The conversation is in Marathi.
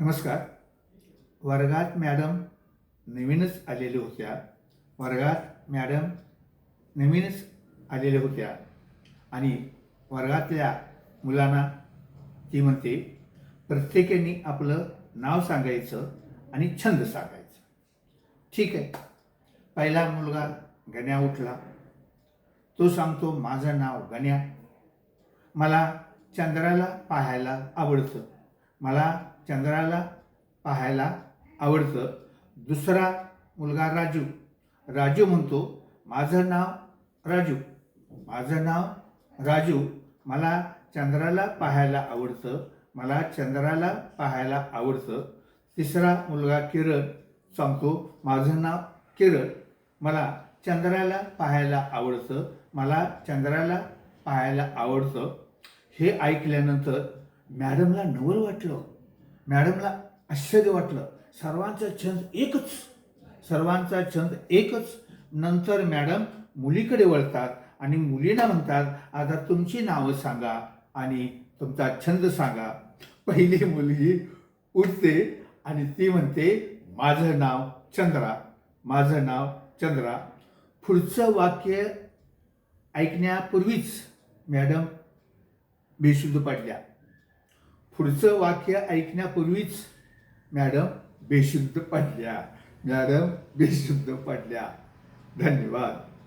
नमस्कार. वर्गात मॅडम नवीनच आलेल्या होत्या. वर्गात मॅडम नवीनच आलेल्या होत्या. आणि वर्गातल्या मुलांना ती म्हणते प्रत्येकाने आपलं नाव सांगायचं आणि छंद सांगायचं. ठीक आहे. पहिला मुलगा गण्या उठला. तो सांगतो माझं नाव गण्या. मला चंद्राला पाहायला आवडतं. मला चंद्राला पाहायला आवडतं. दुसरा मुलगा राजू. राजू म्हणतो माझं नाव राजू. माझं नाव राजू. मला चंद्राला पाहायला आवडतं. मला चंद्राला पाहायला आवडतं. तिसरा मुलगा किरण सांगतो माझं नाव किरण. मला चंद्राला पाहायला आवडतं. मला चंद्राला पाहायला आवडतं. हे ऐकल्यानंतर मॅडमला नवल वाटलं. मॅडमला आश्चर्य वाटलं. सर्वांचा छंद एकच. सर्वांचा छंद एकच. नंतर मॅडम मुलीकडे वळतात आणि मुलींना म्हणतात आता तुमची नावं सांगा आणि तुमचा छंद सांगा. पहिली मुलगी उठते आणि ती म्हणते माझं नाव चंद्रा. माझं नाव चंद्रा. पुढचं वाक्य ऐकण्यापूर्वीच मॅडम बेशुद्ध पडल्या. पुढचं वाक्य ऐकण्यापूर्वीच मॅडम बेशुद्ध पडल्या. मॅडम बेशुद्ध पडल्या. धन्यवाद.